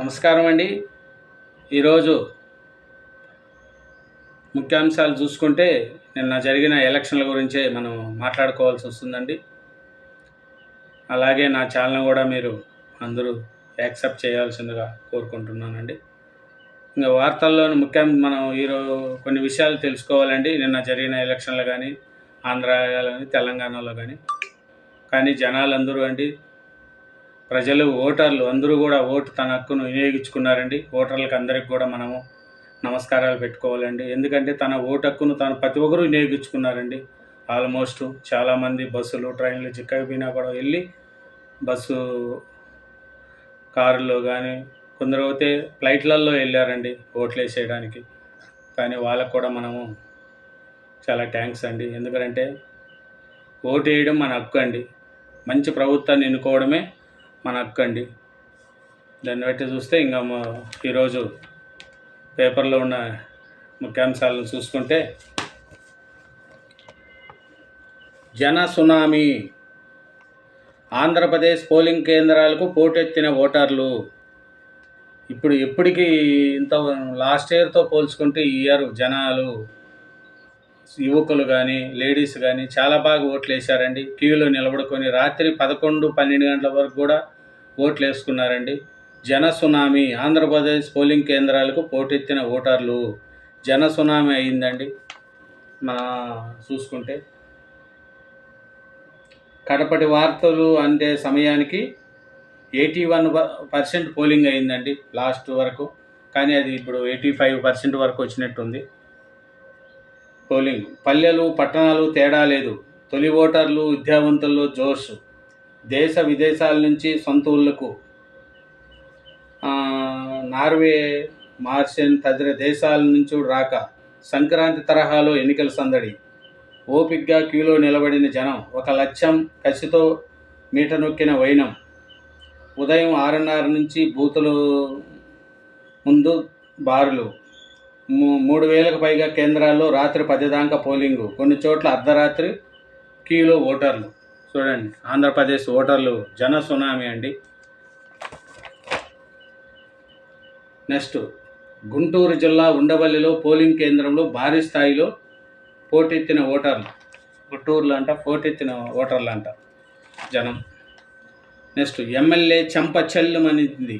నమస్కారం అండి. ఈరోజు ముఖ్యాంశాలు చూసుకుంటే నిన్న జరిగిన ఎలక్షన్ల గురించే మనం మాట్లాడుకోవాల్సి వస్తుందండి. అలాగే నా ఛానల్ కూడా మీరు అందరూ యాక్సెప్ట్ చేయాల్సిందిగా కోరుకుంటున్నానండి. ఇంకా వార్తల్లోని ముఖ్యం మనం ఈరోజు కొన్ని విషయాలు తెలుసుకోవాలండి. నిన్న జరిగిన ఎలక్షన్లు కానీ ఆంధ్ర కానీ తెలంగాణలో కానీ కానీ జనాలందరూ అండి ప్రజలు ఓటర్లు అందరూ కూడా ఓటు తన హక్కును వినియోగించుకున్నారండి. ఓటర్లకు అందరికి కూడా మనము నమస్కారాలు పెట్టుకోవాలండి. ఎందుకంటే తన ఓటు హక్కును తను ప్రతి ఒక్కరూ వినియోగించుకున్నారండి. ఆల్మోస్ట్ చాలామంది బస్సులు ట్రైన్లు చిక్కకపోయినా కూడా వెళ్ళి బస్సు కారులో కానీ కొందరు అయితే ఫ్లైట్లలో వెళ్ళారండి ఓట్లు వేసేయడానికి. కానీ వాళ్ళకు కూడా మనము చాలా థ్యాంక్స్ అండి. ఎందుకంటే ఓటు వేయడం మన హక్కు అండి. మంచి ప్రభుత్వాన్ని ఎన్నుకోవడమే మన అక్కండి దాన్ని బట్టి చూస్తే ఇంకా మా- ఈరోజు పేపర్లో ఉన్న ముఖ్యాంశాలను చూసుకుంటే జన సునామీ. ఆంధ్రప్రదేశ్ పోలింగ్ కేంద్రాలకు పోటెత్తిన ఓటర్లు. ఇప్పుడు ఎప్పటికీ ఇంత లాస్ట్ ఇయర్తో పోల్చుకుంటే ఈ ఇయర్ జనాలు యువకులు కానీ లేడీస్ కానీ చాలా బాగా ఓట్లు వేశారండి. క్యూలో నిలబడుకొని రాత్రి పదకొండు పన్నెండు గంటల వరకు కూడా ఓట్లు వేసుకున్నారండి. జన సునామీ ఆంధ్రప్రదేశ్ పోలింగ్ కేంద్రాలకు పోటెత్తిన ఓటర్లు. జన సునామీ అయిందండి. మన చూసుకుంటే. కడపటి వార్తలు అంటే సమయానికి ఎయిటీ వన్ పర్సెంట్ పోలింగ్ అయిందండి లాస్ట్ వరకు. కానీ అది ఇప్పుడు ఎయిటీ ఫైవ్ పర్సెంట్ వరకు వచ్చినట్టుంది. పోలింగ్. పల్లెలు పట్టణాలు తేడా లేదు. తొలి ఓటర్లు విద్యావంతుల్లో జోష్. దేశ విదేశాల నుంచి సొంత ఊళ్ళకు నార్వే మార్షన్ తదితర దేశాల నుంచి రాక సంక్రాంతి తరహాలో ఎన్నికల సందడి. ఓపిగ్గా క్యూలో నిలబడిన జనం ఒక లక్ష్యం కసితో మీట నొక్కిన వైనం. ఉదయం ఆరున్నర నుంచి బూతులు ముందు బారులు. మూ- మూడు వేలకు పైగా కేంద్రాల్లో రాత్రి పది దాకా పోలింగు. కొన్ని చోట్ల అర్ధరాత్రి క్యూలో ఓటర్లు. చూడండి ఆంధ్రప్రదేశ్ ఓటర్లు జన సునామీ అండి. నెక్స్ట్ గుంటూరు జిల్లా ఉండవల్లిలో పోలింగ్ కేంద్రంలో భారీ స్థాయిలో పోటెత్తిన ఓటర్లు. గుంటూరులో అంట పోటెత్తిన ఓటర్లు అంట జనం. నెక్స్ట్ ఎమ్మెల్యే చెంప చెల్లుమనింది.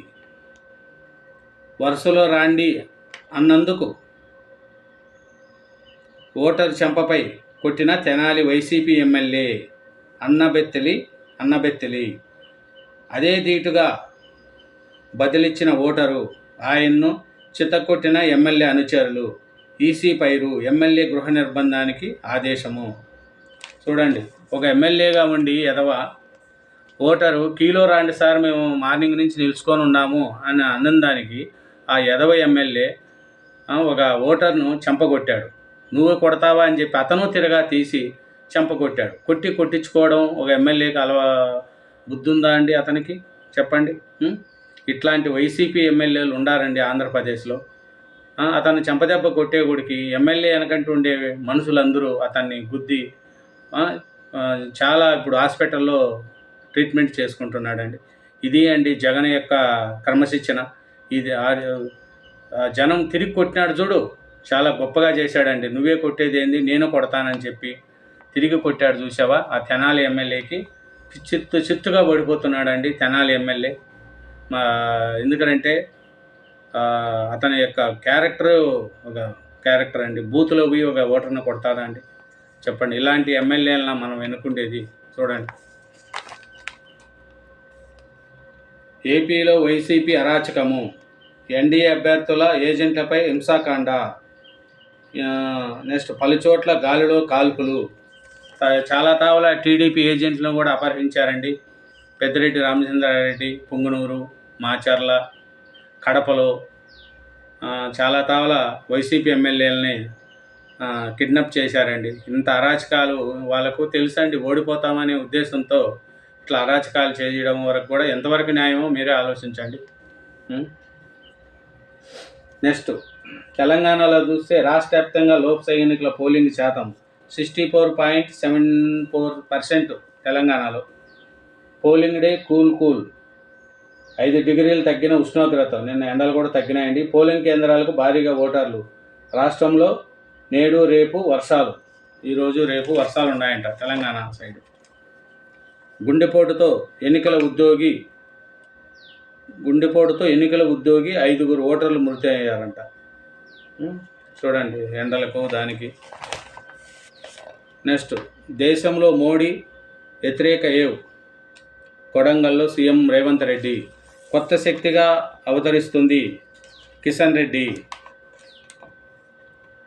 వరుసలో రాండి అన్నందుకు ఓటర్ చెంపపై కొట్టిన తెనాలి వైసీపీ ఎమ్మెల్యే అన్నబెత్తెలి అన్నబెత్తెలి. అదే ధీటుగా బదిలిచ్చిన ఓటరు ఆయన్ను చితకొట్టిన ఎమ్మెల్యే అనుచరులు. ఈసీ పైరు ఎమ్మెల్యే గృహ నిర్బంధానికి ఆదేశము. చూడండి ఒక ఎమ్మెల్యేగా ఉండి ఎదవ ఓటరు కీలో రాండి సార్ మేము మార్నింగ్ నుంచి నిలుచుకొని ఉన్నాము అని అన్నందానికి ఆ ఎదవ ఎమ్మెల్యే ఒక ఓటర్ను చెంపగొట్టాడు. నువ్వు కొడతావా అని చెప్పి అతను తిరగా తీసి చెంపగొట్టాడు కొట్టి కొట్టించుకోవడం ఒక ఎమ్మెల్యేకి అలవా బుద్ధుందా అండి అతనికి? చెప్పండి. ఇట్లాంటి వైసీపీ ఎమ్మెల్యేలు ఉండారండి ఆంధ్రప్రదేశ్లో. అతను చెంపదెబ్బ కొట్టేగుడికి ఎమ్మెల్యే వెనకంటూ ఉండే మనుషులందరూ అతన్ని గుద్ది చాలా ఇప్పుడు హాస్పిటల్లో ట్రీట్మెంట్ చేసుకుంటున్నాడండి. ఇది అండి జగన్ యొక్క క్రమశిక్షణ. ఇది జనం తిరిగి కొట్టినాడు చూడు. చాలా గొప్పగా చేశాడండి. నువ్వే కొట్టేది ఏంది? నేను కొడతానని చెప్పి తిరిగి కొట్టాడు చూసావా ఆ తెనాలి ఎమ్మెల్యేకి చిత్తు చిత్తుగా పడిపోతున్నాడండి తెనాలి ఎమ్మెల్యే. మా ఎందుకంటే అతని యొక్క క్యారెక్టర్ ఒక క్యారెక్టర్ అండి. బూత్లో పోయి ఒక ఓటర్ని కొడతాడా అండి? చెప్పండి ఇలాంటి ఎమ్మెల్యేలను మనం ఎన్నుకుండేది చూడండి. ఏపీలో వైసీపీ అరాచకము. ఎన్డీఏ అభ్యర్థుల ఏజెంట్లపై హింసాకాండ. నెక్స్ట్ పలుచోట్ల గాలిలో కాల్పులు. చాలా తావుల టీడీపీ ఏజెంట్లను కూడా అపహరించారండి. పెద్దిరెడ్డి రామచంద్రారెడ్డి పుంగనూరు మాచర్ల కడపలో చాలా తావల వైసీపీ ఎమ్మెల్యేలని కిడ్నాప్ చేశారండి. ఇంత అరాచకాలు వాళ్ళకు తెలుసండి ఓడిపోతామనే ఉద్దేశంతో ఇట్లా అరాచకాలు చేయడం వరకు కూడా ఎంతవరకు న్యాయమో మీరే ఆలోచించండి. నెక్స్ట్ తెలంగాణలో చూస్తే రాష్ట్ర వ్యాప్తంగా లోక్సభ ఎన్నికల పోలింగ్ శాతం sixty four point seven four percent తెలంగాణలో. Polling day cool cool. ఐదు డిగ్రీలు తగ్గిన ఉష్ణోగ్రత. నిన్న ఎండలు కూడా తగ్గినాయండి. పోలింగ్ కేంద్రాలకు భారీగా ఓటర్లు. రాష్ట్రంలో నేడు రేపు వర్షాలు. ఈరోజు రేపు వర్షాలు ఉన్నాయంట తెలంగాణ సైడ్. గుండెపోటుతో ఎన్నికల ఉద్యోగి గుండెపోటుతో ఎన్నికల ఉద్యోగి ఐదుగురు ఓటర్లు మృతి అయ్యారంట. చూడండి ఎండలకు దానికి. నెక్స్ట్ దేశంలో మోడీ వ్యతిరేక ఏవ్. కొడంగల్లో సీఎం రేవంత్ రెడ్డి కొత్త శక్తిగా అవతరిస్తుంది కిషన్ రెడ్డి.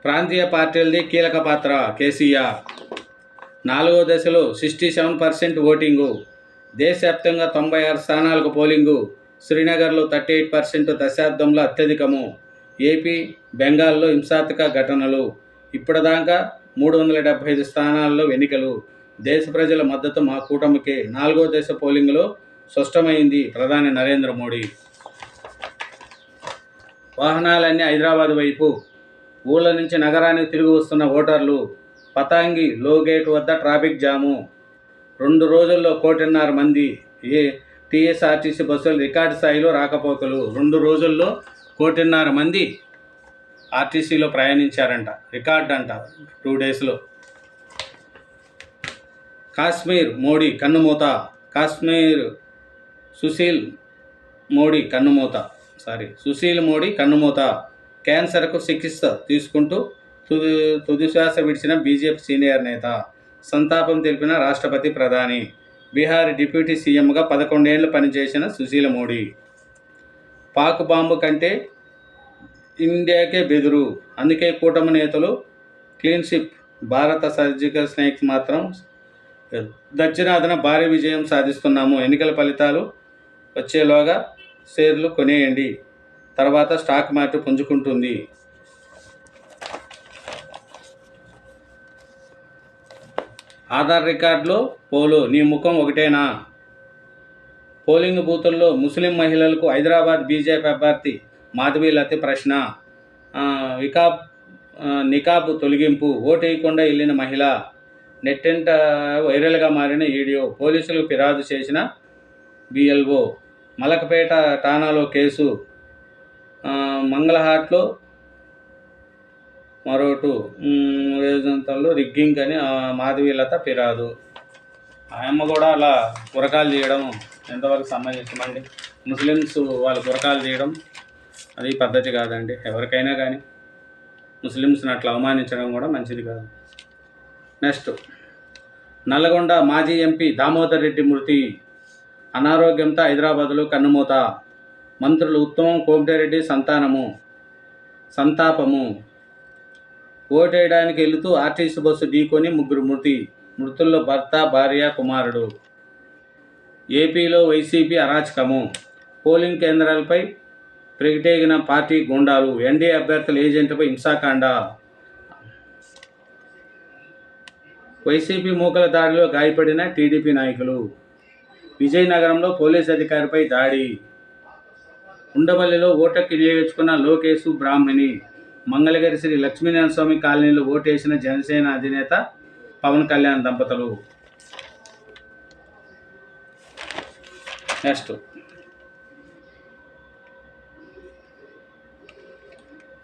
ప్రాంతీయ పార్టీలది కీలక పాత్ర కేసీఆర్. నాలుగో దశలో సిక్స్టీ సెవెన్ పర్సెంట్ ఓటింగు. దేశవ్యాప్తంగా తొంభై ఆరు స్థానాలకు పోలింగు. శ్రీనగర్లో థర్టీ ఎయిట్ పర్సెంట్ దశాబ్దంలో అత్యధికము. ఏపీ బెంగాల్లో హింసాత్మక ఘటనలు. ఇప్పటిదాకా మూడు వందల డెబ్బై ఐదు స్థానాల్లో ఎన్నికలు. దేశ ప్రజల మద్దతు మా కూటమికే. నాలుగో దశ పోలింగ్లో స్పష్టమైంది ప్రధాని నరేంద్ర మోడీ. వాహనాలన్నీ హైదరాబాద్ వైపు. ఊళ్ళ నుంచి నగరానికి తిరిగి వస్తున్న ఓటర్లు పతాంగి లో గేట్ వద్ద ట్రాఫిక్ జాము. రెండు రోజుల్లో కోటిన్నర మంది ఏ టీఎస్ఆర్టీసీ బస్సులు రికార్డు స్థాయిలో రాకపోకలు. రెండు రోజుల్లో కోటిన్నర మంది ఆర్టీసీలో ప్రయాణించారంట. రికార్డ్ అంట టూ డేస్లో. కాశ్మీర్ మోడీ కన్నుమూత. కాశ్మీర్ సుశీల్ మోడీ కన్నుమూత. సారీ సుశీల్ మోడీ కన్నుమూత. క్యాన్సర్కు చికిత్స తీసుకుంటూ తుది తుది శ్వాస విడిచిన బీజేపీ సీనియర్ నేత. సంతాపం తెలిపిన రాష్ట్రపతి ప్రధాని. బీహార్ డిప్యూటీ సీఎంగా పదకొండేళ్ళు పనిచేసిన సుశీల మోడీ. పాక్ బాంబు కంటే ఇండియాకే బెదురు. అందుకే కూటమి నేతలు క్లీన్షిప్ భారత సర్జికల్ స్నేక్స్ మాత్రం దక్షిణాదిన భారీ విజయం సాధిస్తున్నాము. ఎన్నికల ఫలితాలు వచ్చేలోగా షేర్లు కొనేయండి. తర్వాత స్టాక్ మార్కెట్ పుంజుకుంటుంది. ఆధార్ రికార్డులో పోలు నీ ముఖం ఒకటేనా? పోలింగ్ బూతుల్లో ముస్లిం మహిళలకు హైదరాబాద్ బీజేపీ అభ్యర్థి మాధవి లతి ప్రశ్న వికాబ్ నికాబ్ తొలగింపు ఓటేయకుండా వెళ్ళిన మహిళ నెట్టెంట వైరల్గా మారిన వీడియో పోలీసులు ఫిర్యాదు చేసిన బిఎల్ఓ మలకపేట ఠానాలో కేసు మంగళహాట్లో మరోటు వేదంతల్లో రిగ్గింగ్ అని ఆ, మాధవీలత ఫిర్యాదు. ఆయమ్మ కూడా అలా గురకాలు చేయడం ఎంతవరకు సంబంధించమండి? ముస్లిమ్స్ వాళ్ళు గురకాలు చేయడం అది పద్ధతి కాదండి. ఎవరికైనా కానీ ముస్లిమ్స్ని అట్లా అవమానించడం కూడా మంచిది కాదు. నెక్స్ట్ నల్గొండ మాజీ ఎంపీ దామోదర్ రెడ్డి మృతి అనారోగ్యంతో హైదరాబాద్లో కన్నుమూత. మంత్రులు ఉత్తమం కోమటిరెడ్డి సంతానము సంతాపము. ఓటేయడానికి వెళుతూ ఆర్టీసీ బస్సు ఢీకొని ముగ్గురు మృతి మృతుల్లో భర్త భార్య కుమారుడు. ఏపీలో వైసీపీ అరాచకము. పోలింగ్ కేంద్రాలపై ప్రగటేగిన పార్టీ గుండాలు ఎన్డీఏ అభ్యర్థుల ఏజెంట్పై హింసాకాండ. వైసీపీ మూకల దాడిలో గాయపడిన టీడీపీ నాయకులు. విజయనగరంలో పోలీస్ అధికారిపై దాడి. ఉండవల్లిలో ఓటక్కి వినియోగించుకున్న లోకేశు బ్రాహ్మణి. మంగళగిరి శ్రీ లక్ష్మీనారాయణ స్వామి కాలనీలో ఓటేసిన జనసేన అధినేత పవన్ కళ్యాణ్ దంపతులు. నెక్స్ట్.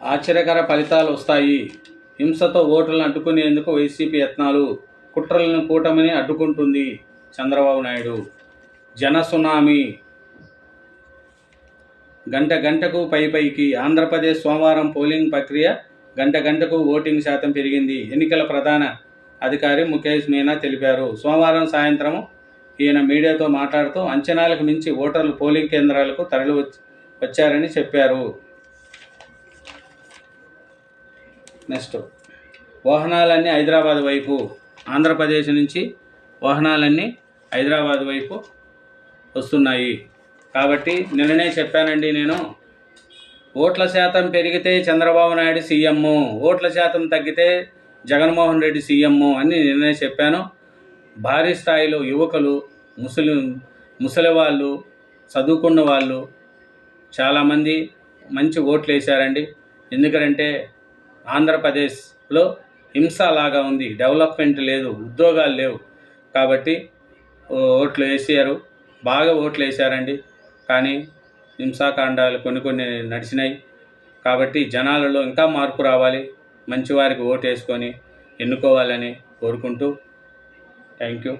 ఆశ్చర్యకర ఫలితాలు వస్తాయి. హింసతో ఓట్లను అడ్డుకునేందుకు వైసీపీ యత్నాలు కుట్రలను కూటమిని అడ్డుకుంటుంది చంద్రబాబు నాయుడు. జన సునామీ. గంట గంటకు పై పైకి ఆంధ్రప్రదేశ్ సోమవారం పోలింగ్ ప్రక్రియ గంట గంటకు ఓటింగ్ శాతం పెరిగింది. ఎన్నికల ప్రధాన అధికారి ముఖేష్ మీనా తెలిపారు. సోమవారం సాయంత్రం ఈయన మీడియాతో మాట్లాడుతూ అంచనాలకు మించి ఓటర్లు పోలింగ్ కేంద్రాలకు తరలి వచ్చి వచ్చారని చెప్పారు. నెక్స్ట్. వాహనాలన్నీ హైదరాబాద్ వైపు ఆంధ్రప్రదేశ్ నుంచి వాహనాలన్నీ హైదరాబాద్ వైపు వస్తున్నాయి. కాబట్టి నిన్ననే చెప్పానండి నేను ఓట్ల శాతం పెరిగితే చంద్రబాబు నాయుడు సీఎం ఓట్ల శాతం తగ్గితే జగన్మోహన్ రెడ్డి సీఎం అని నిన్ననే చెప్పాను. భారీ స్థాయిలో యువకులు ముసలి ముసలి వాళ్ళు చదువుకున్న వాళ్ళు చాలామంది మంచి ఓట్లు వేశారండి. ఎందుకంటే ఆంధ్రప్రదేశ్లో హింస లాగా ఉంది. డెవలప్మెంట్ లేదు. ఉద్యోగాలు లేవు. కాబట్టి ఓట్లు వేసారు. బాగా ఓట్లు వేసారండి. కానీ హింసాకాండాలు కొన్ని కొన్ని నడిచినాయి. కాబట్టి జనాలలో ఇంకా మార్పు రావాలి. మంచివారికి ఓటు వేసుకొని ఎన్నుకోవాలని కోరుకుంటూ థ్యాంక్ యూ.